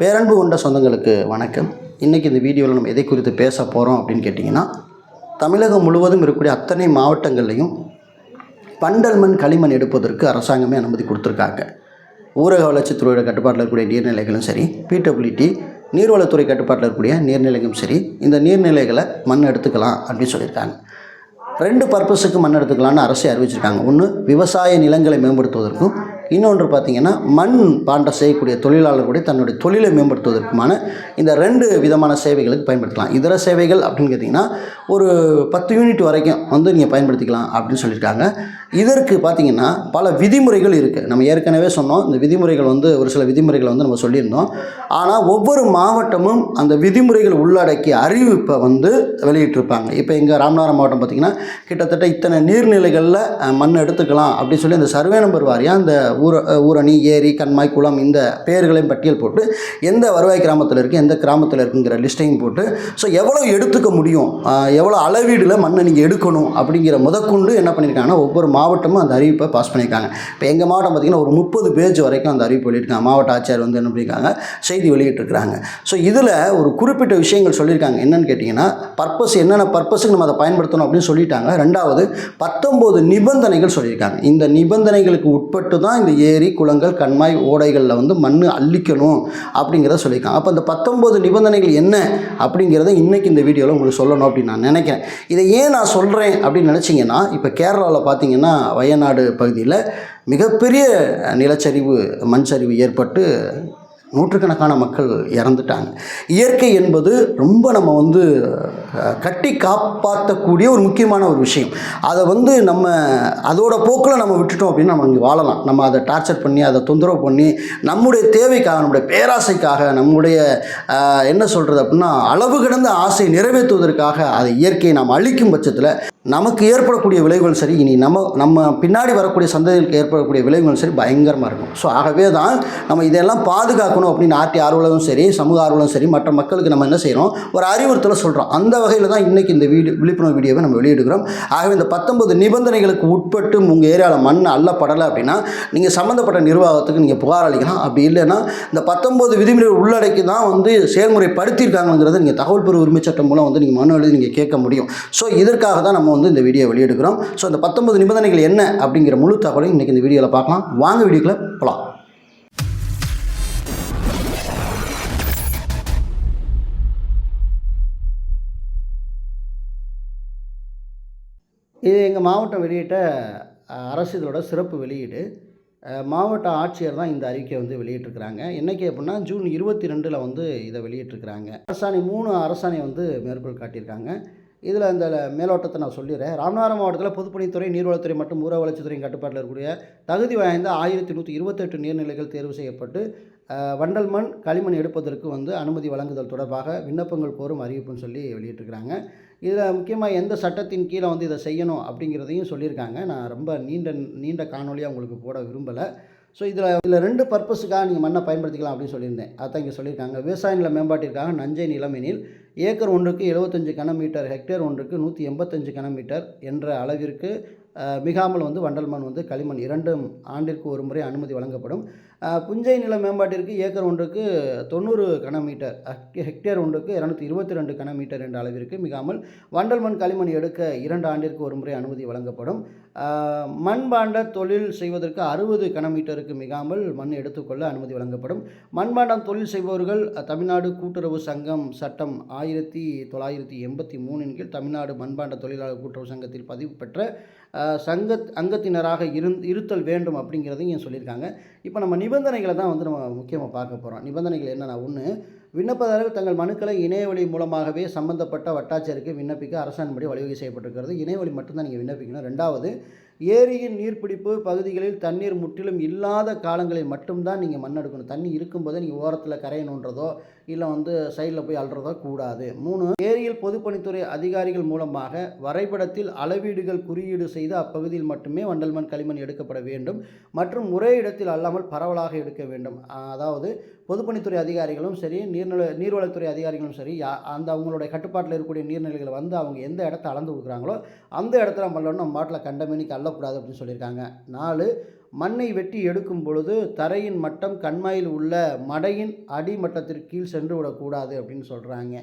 பேரன்பு கொண்ட சொந்தங்களுக்கு வணக்கம். இன்றைக்கி இந்த வீடியோவில் நம்ம எதை குறித்து பேச போகிறோம் அப்படின்னு கேட்டிங்கன்னா தமிழகம் முழுவதும் இருக்கக்கூடிய அத்தனை மாவட்டங்கள்லையும் பண்டல் மண் களிமண் எடுப்பதற்கு அரசாங்கமே அனுமதி கொடுத்துருக்காங்க. ஊரக வளர்ச்சித்துறையோட கட்டுப்பாட்டில் இருக்கக்கூடிய நீர்நிலைகளும் சரி பிடபிள்யூடி நீர்வளத்துறை கட்டுப்பாட்டில் இருக்கக்கூடிய நீர்நிலைகளும் சரி இந்த நீர்நிலைகளை மண் எடுத்துக்கலாம் அப்படின்னு சொல்லியிருக்காங்க. ரெண்டு பர்பஸுக்கு மண் எடுத்துக்கலாம்னு அரசே அறிவிச்சிருக்காங்க. ஒன்று விவசாய நிலங்களை மேம்படுத்துவதற்கும் இன்னொன்று பார்த்திங்கன்னா மண் பாண்டம் செய்யக்கூடிய தொழிலாளர்களுடைய தன்னுடைய தொழிலை மேம்படுத்துவதற்குமான இந்த ரெண்டு விதமான சேவைகளுக்கு பயன்படுத்தலாம். இதர சேவைகள் அப்படின்னு கேட்டிங்கன்னா ஒரு பத்து யூனிட் வரைக்கும் வந்து நீங்கள் பயன்படுத்திக்கலாம் அப்படின்னு சொல்லியிருக்காங்க. இதற்கு பார்த்திங்கன்னா பல விதிமுறைகள் இருக்குது நம்ம ஏற்கனவே சொன்னோம் இந்த விதிமுறைகள் வந்து ஒரு சில விதிமுறைகளை வந்து நம்ம சொல்லியிருந்தோம். ஆனால் ஒவ்வொரு மாவட்டமும் அந்த விதிமுறைகள் உள்ளடக்கிய அறிவிப்பை வந்து வெளியிட்டிருப்பாங்க. இப்போ எங்கள் ராமநாதபுரம் மாவட்டம் பார்த்திங்கன்னா கிட்டத்தட்ட இத்தனை நீர்நிலைகளில் மண் எடுத்துக்கலாம் அப்படின்னு சொல்லி அந்த சர்வே நம்பர் வாரியாக அந்த ஊர ஊரணி ஏரி கண்மாய் குளம் இந்த பெயர்களையும் பட்டியல் போட்டு எந்த வருவாய் கிராமத்தில் இருக்குது எந்த கிராமத்தில் இருக்குங்கிற லிஸ்ட்டையும் போட்டு ஸோ எவ்வளோ எடுத்துக்க முடியும் எவ்வளோ அளவீடில் மண்ணை நீங்கள் எடுக்கணும் அப்படிங்கிற முதற்கொண்டு என்ன பண்ணியிருக்காங்கன்னா ஒவ்வொரு மாவட்டமும் அந்த அறிவிப்பை பாஸ் பண்ணியிருக்காங்க. இப்போ எங்கள் மாவட்டம் பார்த்திங்கன்னா ஒரு முப்பது பேஜ் வரைக்கும் அந்த அறிவிப்பு வெளியிட்டிருக்காங்க. மாவட்ட ஆட்சியர் வந்து என்ன பண்ணியிருக்காங்க? செய்தி வெளியிட்டிருக்கிறாங்க. ஸோ இதில் ஒரு குறிப்பிட்ட விஷயங்கள் சொல்லியிருக்காங்க. என்னென்னு கேட்டிங்கன்னா பர்பஸ் என்னென்ன பர்பஸுக்கு நம்ம அதை பயன்படுத்தணும் அப்படின்னு சொல்லிட்டாங்க. ரெண்டாவது பத்தொம்போது நிபந்தனைகள் சொல்லியிருக்காங்க. இந்த நிபந்தனைகளுக்கு உட்பட்டு தான் இந்த ஏரி குளங்கள் கண்மாய் ஓடைகளில் வந்து மண் அள்ளிக்கணும் அப்படிங்கிறத சொல்லியிருக்காங்க. அப்போ அந்த பத்தொம்போது நிபந்தனைகள் என்ன அப்படிங்கிறத இன்றைக்கி இந்த வீடியோவில் உங்களுக்கு சொல்லணும் அப்படின்னு நான் நினைக்கிறேன். இதை ஏன் நான் சொல்கிறேன் அப்படின்னு நினச்சிங்கன்னா இப்போ கேரளாவில் பார்த்தீங்கன்னா வயநாடு பகுதியில் மிகப்பெரிய நிலச்சரிவு மண் சரிவு ஏற்பட்டு நூற்றுக்கணக்கான மக்கள் இறந்துட்டாங்க. இயற்கை என்பது ரொம்ப நம்ம வந்து கட்டி காப்பாற்றக்கூடிய ஒரு முக்கியமான ஒரு விஷயம். அதை வந்து நம்ம அதோட போக்கில் நம்ம விட்டுட்டோம் அப்படின்னு நம்ம இங்கே வாழலாம். நம்ம அதை டார்ச்சர் பண்ணி அதை தொந்தரவு பண்ணி நம்முடைய தேவைக்காக நம்முடைய பேராசைக்காக நம்முடைய என்ன சொல்கிறது அப்படின்னா அளவு கிடந்த ஆசை நிறைவேற்றுவதற்காக அதை இயற்கையை நாம் அழிக்கும் பட்சத்தில் நமக்கு ஏற்படக்கூடிய விளைவுகள் சரி இனி நம்ம நம்ம பின்னாடி வரக்கூடிய சந்ததிகளுக்கு ஏற்படக்கூடிய விளைவுகள் சரி பயங்கரமாக இருக்கும். ஸோ ஆகவே தான் நம்ம இதெல்லாம் பாதுகாக்கணும் அப்படின்னு ஆர்டி ஆர்வலும் சரி சமூக ஆர்வலும் சரி மற்ற மக்களுக்கு நம்ம என்ன செய்கிறோம் ஒரு அறிவுறுத்தலை சொல்கிறோம் அந்த வகையில் தான் இன்றைக்கி இந்த வீடியோ விழிப்புணர்வு வீடியோவை நம்ம வெளியிடுகிறோம். ஆகவே இந்த பத்தொன்பது நிபந்தனைகளுக்கு உட்பட்டு உங்கள் ஏரியாவில் மண் அள்ளப்படலை அப்படின்னா நீங்கள் சம்மந்தப்பட்ட நிர்வாகத்துக்கு நீங்கள் புகார் அளிக்கலாம். அப்படி இல்லைன்னா இந்த பத்தொன்பது விதிமுறைகள் உள்ளடக்கி தான் வந்து செயல்முறைப்படுத்தியிருக்காங்கிறத நீங்கள் தகவல் பெறும் உரிமை சட்டம் மூலம் வந்து நீங்கள் மனு எழுதி நீங்கள் கேட்க முடியும். ஸோ இதற்காக தான் நம்ம வந்து இந்த வீடியோ வெளியெடுக்கிறோம் ஸோ இந்த பத்தொன்பது நிபந்தனைகள் என்ன அப்படிங்கிற முழு தகவலையும் இன்றைக்கி இந்த வீடியோவில் பார்க்கலாம். வாங்க வீடியோக்குள்ள போகலாம் இது எங்கள் மாவட்டம் வெளியிட்ட அரசு இதோட சிறப்பு வெளியீடு. மாவட்ட ஆட்சியர் தான் இந்த அறிக்கையை வந்து வெளியிட்டிருக்கிறாங்க. என்னைக்கு அப்படின்னா ஜூன் இருபத்தி ரெண்டில் வந்து இதை வெளியிட்டிருக்கிறாங்க. அரசாணை மூணு அரசாணை வந்து மேற்கோள் காட்டியிருக்காங்க. இதில் இந்த மேலோட்டத்தை நான் சொல்லிடுறேன். ராமநாதபுரம் மாவட்டத்தில் பொதுப்பணித்துறை நீர்வளத்துறை மற்றும் ஊரக வளர்ச்சித்துறையின் கட்டுப்பாட்டில் இருக்கக்கூடிய தகுதி வாய்ந்த ஆயிரத்தி நூற்றி இருபத்தெட்டு நீர்நிலைகள் தேர்வு செய்யப்பட்டு வண்டல் மண் களிமண் எடுப்பதற்கு வந்து அனுமதி வழங்குதல் தொடர்பாக விண்ணப்பங்கள் கோரும் அறிவிப்புன்னு சொல்லி வெளியிட்டிருக்கிறாங்க. இதில் முக்கியமாக எந்த சட்டத்தின் கீழே வந்து இதை செய்யணும் அப்படிங்கிறதையும் சொல்லியிருக்காங்க. நான் ரொம்ப நீண்ட நீண்ட காணொலியாக உங்களுக்கு போட விரும்பலை. ஸோ இதில் இதில் ரெண்டு பர்பஸுக்காக நீங்கள் மண்ணை பயன்படுத்திக்கலாம் அப்படின்னு சொல்லியிருந்தேன். அதான் இங்கே சொல்லியிருக்காங்க. விவசாய நில மேம்பாட்டிற்காக நஞ்சை நிலமெனில் ஏக்கர் ஒன்றுக்கு எழுபத்தஞ்சு கனமீட்டர் ஹெக்டேர் ஒன்றுக்கு நூற்றி எண்பத்தஞ்சு கனமீட்டர் என்ற அளவிற்கு மிகாமல் வந்து வண்டல் மண் வந்து களிமண் இரண்டும் ஆண்டிற்கு ஒரு முறை அனுமதி வழங்கப்படும். புஞ்சை நில மேம்பாட்டிற்கு ஏக்கர் ஒன்றுக்கு தொண்ணூறு கனமீட்டர் ஹெக்டேர் ஒன்றுக்கு இரநூத்தி இருபத்தி ரெண்டு கனமீட்டர் என்ற அளவிற்கு மிகாமல் வண்டல் மண் களிமண் எடுக்க இரண்டு ஆண்டிற்கு ஒரு முறை அனுமதி வழங்கப்படும். மண்பாண்ட தொழில் செய்வதற்கு அறுபது கனமீட்டருக்கு மிகாமல் மண் எடுத்துக்கொள்ள அனுமதி வழங்கப்படும். மண்பாண்டம் தொழில் செய்பவர்கள் தமிழ்நாடு கூட்டுறவு சங்கம் சட்டம் ஆயிரத்தி தொள்ளாயிரத்தி எண்பத்தி மூணின் கீழ் தமிழ்நாடு மண்பாண்ட தொழிலாளர் கூட்டுறவு சங்கத்தில் பதிவு பெற்ற சங்க அங்கத்தினராக இருந் இருத்தல் வேண்டும் அப்படிங்கிறதையும் சொல்லியிருக்காங்க. இப்போ நம்ம நிபந்தனைகளை தான் வந்து நம்ம முக்கியமாக பார்க்க போகிறோம் நிபந்தனைகள் என்னென்னா ஒன்று விண்ணப்பதாரர்கள் தங்கள் மனுக்களை இணையவழி மூலமாகவே சம்பந்தப்பட்ட வட்டாட்சியருக்கு விண்ணப்பிக்க அரசாணைப்படி வழிவகை செய்யப்பட்டிருக்கிறது. இணையவழி மட்டும்தான் நீங்கள் விண்ணப்பிக்கணும். ரெண்டாவது ஏரியின் நீர்பிடிப்பு பகுதிகளில் தண்ணீர் முற்றிலும் இல்லாத காலங்களில் மட்டும்தான் நீங்கள் மண் எடுக்கணும் தண்ணி இருக்கும்போதே நீங்கள் ஓரத்தில் கரையணுன்றதோ இல்லை வந்து சைடில் போய் அள்ளுறதோ கூடாது. மூணு ஏரியில் பொதுப்பணித்துறை அதிகாரிகள் மூலமாக வரைபடத்தில் அளவீடுகள் குறியீடு செய்து அப்பகுதியில் மட்டுமே வண்டல் மண் களிமண் எடுக்கப்பட வேண்டும் மற்றும் ஒரே இடத்தில் அல்லாமல் பரவலாக எடுக்க வேண்டும். அதாவது பொதுப்பணித்துறை அதிகாரிகளும் சரி நீர்நில நீர்வளத்துறை அதிகாரிகளும் சரி யா- அந்த அவங்களுடைய கட்டுப்பாட்டில் இருக்கக்கூடிய நீர்நிலைகளை வந்து அவங்க எந்த இடத்த அளந்து கொடுக்குறாங்களோ அந்த இடத்துல மல்லணும் நம்ம மாட்டில் கண்டமேனிக்கு அள்ளக்கூடாது அப்படின்னு சொல்லியிருக்காங்க. நாலு மண்ணை வெட்டி எடுக்கும் பொழுது தரையின் மட்டம் கண்மாயில் உள்ள மடையின் அடிமட்டத்திற்கு கீழ் சென்று விடக்கூடாது அப்படின்னு சொல்கிறாங்க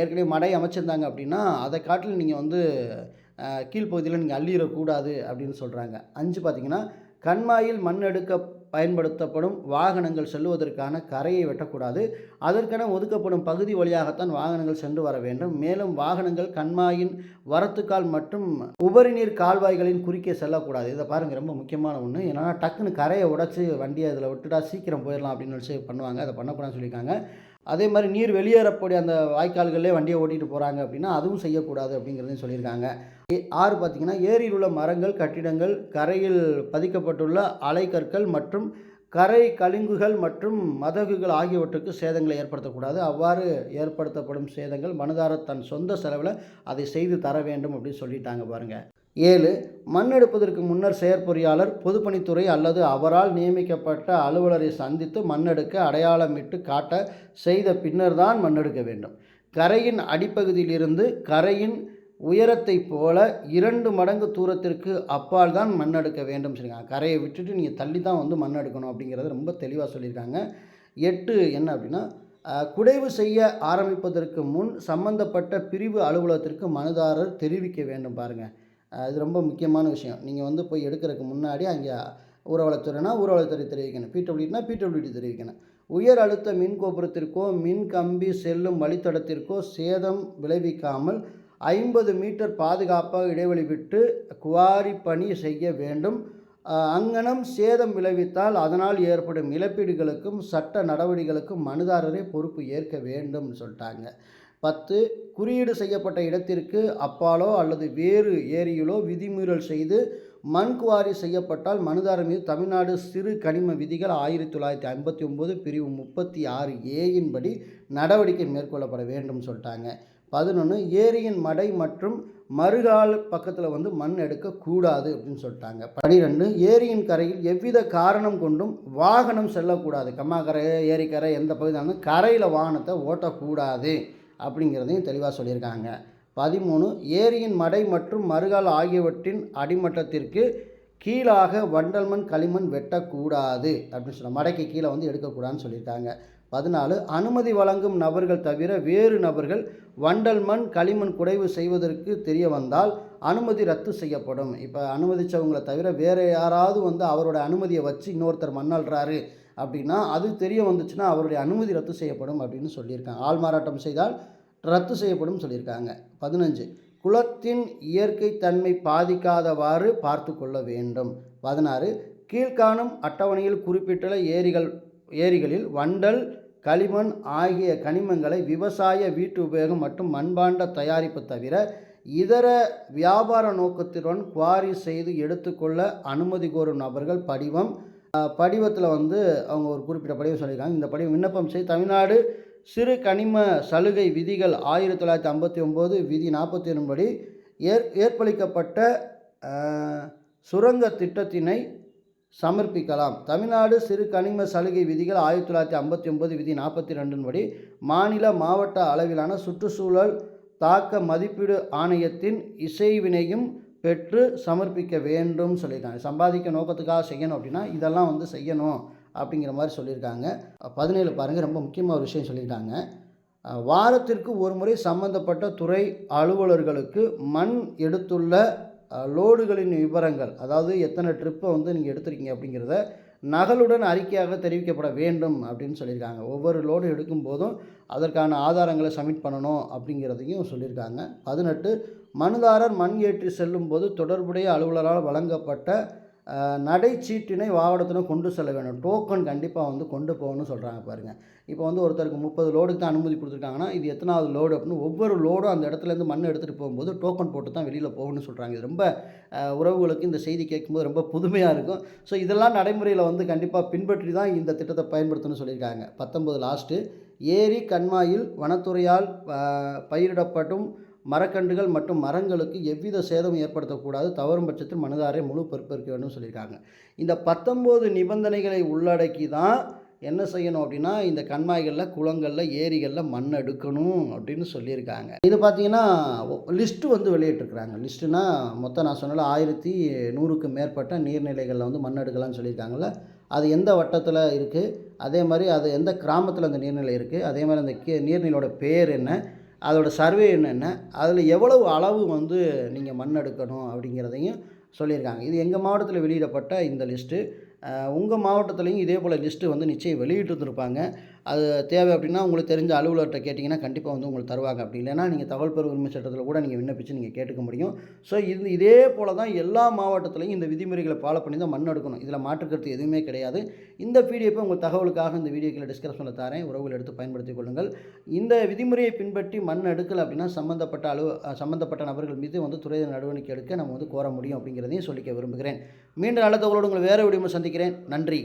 ஏற்கனவே மடை அமைச்சிருந்தாங்க அப்படின்னா அதை காட்டில் நீங்கள் வந்து கீழ்ப்பகுதியில் நீங்கள் அள்ளிடக்கூடாது அப்படின்னு சொல்கிறாங்க அஞ்சு பார்த்தீங்கன்னா கண்மாயில் மண் எடுக்க பயன்படுத்தப்படும் வாகனங்கள் செல்லுவதற்கான கரையை வெட்டக்கூடாது. அதற்கென ஒதுக்கப்படும் பகுதி வழியாகத்தான் வாகனங்கள் சென்று வர வேண்டும். மேலும் வாகனங்கள் கண்மாயின் வரத்துக்கால் மற்றும் உபரி நீர் கால்வாய்களின் குறுக்கே செல்லக்கூடாது. இதை பாருங்கள் ரொம்ப முக்கியமான ஒன்று ஏன்னா டக்குன்னு கரையை உடச்சி வண்டியை அதில் விட்டுட்டா சீக்கிரம் போயிடலாம் அப்படின்னு சொல்லி பண்ணுவாங்க. அதை பண்ணக்கூடாதுன்னு சொல்லியிருக்காங்க. அதே மாதிரி நீர் வெளியேறக்கூடிய அந்த வாய்க்கால்களே வண்டியை ஓட்டிகிட்டு போகிறாங்க அப்படின்னா அதுவும் செய்யக்கூடாது அப்படிங்கிறதையும் சொல்லியிருக்காங்க. ஏ- ஆறு பார்த்தீங்கன்னா ஏரியில் உள்ள மரங்கள் கட்டிடங்கள் கரையில் பதிக்கப்பட்டுள்ள அலைக்கற்கள் மற்றும் கரை கலிங்குகள் மற்றும் மதகுகள் ஆகியவற்றுக்கு சேதங்களை ஏற்படுத்தக்கூடாது. அவ்வாறு ஏற்படுத்தப்படும் சேதங்கள் மனுதாரர் தன் சொந்த செலவில் அதை செய்து தர வேண்டும் அப்படின்னு சொல்லிட்டாங்க பாருங்கள் ஏழு மண் எடுப்பதற்கு முன்னர் செயற்பொறியாளர் பொதுப்பணித்துறை அல்லது அவரால் நியமிக்கப்பட்ட அலுவலரை சந்தித்து மண்ணெடுக்க அடையாளமிட்டு காட்ட செய்த பின்னர் தான் மண்ணெடுக்க வேண்டும். கரையின் அடிப்பகுதியிலிருந்து கரையின் உயரத்தை போல இரண்டு மடங்கு தூரத்திற்கு அப்பால் தான் மண் எடுக்க வேண்டும் சொல்லியிருக்காங்க. கரையை விட்டுட்டு நீங்கள் தள்ளி தான் வந்து மண் எடுக்கணும் அப்படிங்கிறத ரொம்ப தெளிவாக சொல்லியிருக்காங்க. எட்டு என்ன அப்படின்னா குடைவு செய்ய ஆரம்பிப்பதற்கு முன் சம்பந்தப்பட்ட பிரிவு அலுவலகத்திற்கு மனுதாரர் தெரிவிக்க வேண்டும் பாருங்கள் இது ரொம்ப முக்கியமான விஷயம். நீங்கள் வந்து போய் எடுக்கிறதுக்கு முன்னாடி அங்கே ஊரவளத்துறைனா ஊரவளத்துறை தெரிவிக்கணும். பிடபிள்யூடினா பிடபிள்யூடி தெரிவிக்கணும். உயர் அழுத்த மின் கோபுரத்திற்கோ மின் கம்பி செல்லும் வழித்தடத்திற்கோ சேதம் விளைவிக்காமல் ஐம்பது மீட்டர் பாதுகாப்பாக இடைவெளி விட்டு குவாரி பணி செய்ய வேண்டும். அங்கனம் அங்ஙனம் சேதம் விளைவித்தால் அதனால் ஏற்படும் இழப்பீடுகளுக்கும் சட்ட நடவடிக்கைகளுக்கும் மனுதாரரே பொறுப்பு ஏற்க வேண்டும்னு சொல்லிட்டாங்க. பத்து குறியீடு செய்யப்பட்ட இடத்திற்கு அப்பாலோ அல்லது வேறு ஏரியிலோ விதிமீறல் செய்து மண் குவாரி செய்யப்பட்டால் மனுதாரர் மீது தமிழ்நாடு சிறு கனிம விதிகள் ஆயிரத்தி தொள்ளாயிரத்தி ஐம்பத்தி ஒம்பது பிரிவு முப்பத்தி ஆறு ஏயின்படி நடவடிக்கை மேற்கொள்ளப்பட வேண்டும் சொல்லிட்டாங்க. பதினொன்று ஏரியின் மடை மற்றும் மறுகால் பக்கத்தில் வந்து மண் எடுக்கக்கூடாது அப்படின்னு சொல்லிட்டாங்க. பனிரெண்டு ஏரியின் கரையில் எவ்வித காரணம் கொண்டும் வாகனம் செல்லக்கூடாது. கம்மாக்கரை ஏரிக்கரை எந்த பகுதியாக இருந்தாலும் கரையில் வாகனத்தை ஓட்டக்கூடாது. அப்படிங்கிறதையும் தெளிவாக சொல்லியிருக்காங்க. பதிமூணு ஏரியின் மடை மற்றும் மறுகால் ஆகியவற்றின் அடிமட்டத்திற்கு கீழாக வண்டல்மண் களிமண் வெட்டக்கூடாது அப்படின்னு சொல்ல மடைக்கு கீழே வந்து எடுக்கக்கூடாதுன்னு சொல்லியிருக்காங்க. பதினாலு அனுமதி வழங்கும் நபர்கள் தவிர வேறு நபர்கள் வண்டல் மண் களிமண் குடைவு செய்வதற்கு தெரிய வந்தால் அனுமதி ரத்து செய்யப்படும். இப்போ அனுமதிச்சவங்களை தவிர வேறு யாராவது வந்து அவரோட அனுமதியை வச்சு இன்னொருத்தர் மண்ணல்றாரு அப்படின்னா அது தெரிய வந்துச்சுன்னா அவருடைய அனுமதி ரத்து செய்யப்படும் அப்படின்னு சொல்லியிருக்காங்க. ஆள் மாறாட்டம் செய்தால் ரத்து செய்யப்படும் சொல்லியிருக்காங்க. பதினஞ்சு குளத்தின் இயற்கை தன்மை பாதிக்காதவாறு பார்த்து கொள்ள வேண்டும். பதினாறு கீழ்காணும் அட்டவணையில் குறிப்பிட்டுள்ள ஏரிகள் ஏரிகளில் வண்டல் களிமண் ஆகிய கனிமங்களை விவசாய வீட்டு உபயோகம் மற்றும் மண்பாண்ட தயாரிப்பு தவிர இதர வியாபார நோக்கத்துடன் குவாரி செய்து எடுத்துக்கொள்ள அனுமதி கோரும் நபர்கள் படிவம் படிவத்தில் வந்து அவங்க ஒரு குறிப்பிட்ட படிவம் சொல்லியிருக்காங்க. இந்த படிவம் விண்ணப்பம் செய்து தமிழ்நாடு சிறு கனிம சலுகை விதிகள் ஆயிரத்தி தொள்ளாயிரத்தி ஐம்பத்தி ஒம்பது விதி நாற்பத்தி ஒன்று படி ஏற் ஏற்பளிக்கப்பட்ட சுரங்க திட்டத்தினை சமர்ப்பிக்கலாம். தமிழ்நாடு சிறு கனிம சலுகை விதிகள் ஆயிரத்தி தொள்ளாயிரத்தி ஐம்பத்தி ஒன்பது விதி நாற்பத்தி ரெண்டின் படி மாநில மாவட்ட அளவிலான சுற்றுச்சூழல் தாக்க மதிப்பீடு ஆணையத்தின் இசைவினையும் பெற்று சமர்ப்பிக்க வேண்டும் சொல்லியிருக்காங்க. சம்பாதிக்க நோக்கத்துக்காக செய்யணும் அப்படின்னா இதெல்லாம் வந்து செய்யணும். அப்படிங்கிற மாதிரி சொல்லியிருக்காங்க. பதினேழு பாருங்கள் ரொம்ப முக்கியமாக ஒரு விஷயம் சொல்லியிருக்காங்க. வாரத்திற்கு ஒரு முறை சம்பந்தப்பட்ட துறை அலுவலர்களுக்கு மண் எடுத்துள்ள லோடுகளின் விவரங்கள் அதாவது எத்தனை ட்ரிப்பை வந்து நீங்கள் எடுத்திருக்கீங்க அப்படிங்கிறத நகலுடன் அறிக்கையாக தெரிவிக்கப்பட வேண்டும் அப்படின்னு சொல்லியிருக்காங்க. ஒவ்வொரு லோடு எடுக்கும் போதும் அதற்கான ஆதாரங்களை சப்மிட் பண்ணணும் அப்படிங்கிறதையும் சொல்லியிருக்காங்க. பதினெட்டு மனுதாரர் மண் ஏற்றி செல்லும் போது தொடர்புடைய அலுவலரால் வழங்கப்பட்ட நடைச்சீட்டினை வாகனத்தினை கொண்டு செல்ல வேண்டும். டோக்கன் கண்டிப்பாக வந்து கொண்டு போகணும்னு சொல்கிறாங்க பாருங்கள் இப்போ வந்து ஒருத்தருக்கு முப்பது லோடுக்கு தான் அனுமதி கொடுத்துருக்காங்கன்னா இது எத்தனாவது லோடு அப்படின்னு ஒவ்வொரு லோடும் அந்த இடத்துலேருந்து மண் எடுத்துகிட்டு போகும்போது டோக்கன் போட்டு தான் வெளியில் போகணும்னு சொல்கிறாங்க இது ரொம்ப உறவுகளுக்கு இந்த செய்தி கேட்கும்போது ரொம்ப புதுமையாக இருக்கும். ஸோ இதெல்லாம் நடைமுறையில் வந்து கண்டிப்பாக பின்பற்றி தான் இந்த திட்டத்தை பயன்படுத்தணும்னு சொல்லியிருக்காங்க. பத்தொம்பது லாஸ்ட்டு ஏரி கண்மாயில் வனத்துறையால் பயிரிடப்படும் மரக்கன்றுகள் மற்றும் மரங்களுக்கு எவ்வித சேதமும் ஏற்படுத்தக்கூடாது. தவறும் பட்சத்தில் மனுதாரை முழு பொறுப்பேற்க வேண்டும் சொல்லியிருக்காங்க. இந்த பத்தொம்போது நிபந்தனைகளை உள்ளடக்கி தான் என்ன செய்யணும் அப்படின்னா இந்த கண்மாய்களில் குளங்களில் ஏரிகளில் மண் எடுக்கணும் அப்படின்னு சொல்லியிருக்காங்க. இது பார்த்தீங்கன்னா லிஸ்ட்டு வந்து வெளியிட்டிருக்கிறாங்க. லிஸ்ட்டுனா மொத்தம் நான் சொன்னால ஆயிரத்தி நூறுக்கு மேற்பட்ட நீர்நிலைகளில் வந்து மண் எடுக்கலாம்னு சொல்லியிருக்காங்கல்ல அது எந்த வட்டத்தில் இருக்குது அதே மாதிரி அது எந்த கிராமத்தில் அந்த நீர்நிலை இருக்குது அதே மாதிரி அந்த கே நீர்நிலையோட பேர் என்ன? அதோடய சர்வே என்னென்ன அதில் எவ்வளவு அளவு வந்து நீங்கள் மண் எடுக்கணும் அப்படிங்கிறதையும் சொல்லியிருக்காங்க. இது எங்கள் மாவட்டத்தில் வெளியிடப்பட்ட இந்த லிஸ்ட்டு. உங்கள் மாவட்டத்துலேயும் இதே போல் லிஸ்ட்டு வந்து நிச்சயம் வெளியிட்டு இருந்திருப்பாங்க அது தேவை அப்படின்னா உங்களுக்கு தெரிஞ்ச அலுவலர்கிட்ட கேட்டிங்கன்னா கண்டிப்பாக வந்து உங்களுக்கு தருவாங்க. அப்படி இல்லைன்னா நீங்கள் தகவல் பெறும் உரிமை சட்டத்தில் கூட நீங்கள் விண்ணப்பிச்சு நீங்கள் கேட்டுக்க முடியும். ஸோ இது இதே போல் தான் எல்லா மாவட்டத்துலையும் இந்த விதிமுறைகளை ஃபாலோ பண்ணி தான் மண் எடுக்கணும். இதில் மாற்றுக்கருத்து எதுவுமே கிடையாது. இந்த பிடிஎஃப்பை உங்கள் தகவலுக்காக இந்த வீடியோக்களை டிஸ்கிரிப்ஷனில் தரேன். உறவுகள் எடுத்து பயன்படுத்திக் கொள்ளுங்கள். இந்த விதிமுறையை பின்பற்றி மண் எடுக்கலை அப்படின்னா சம்மந்தப்பட்ட அலுவ சம்மந்தப்பட்ட நபர்கள் மீது வந்து துறை நடவடிக்கை எடுக்க நம்ம வந்து கோர முடியும் அப்படிங்கிறதையும் சொல்லிக்க விரும்புகிறேன். மீண்டும் நல்ல தகவலோடு உங்களை வேறு விடியும் சந்திக்கிறேன். நன்றி.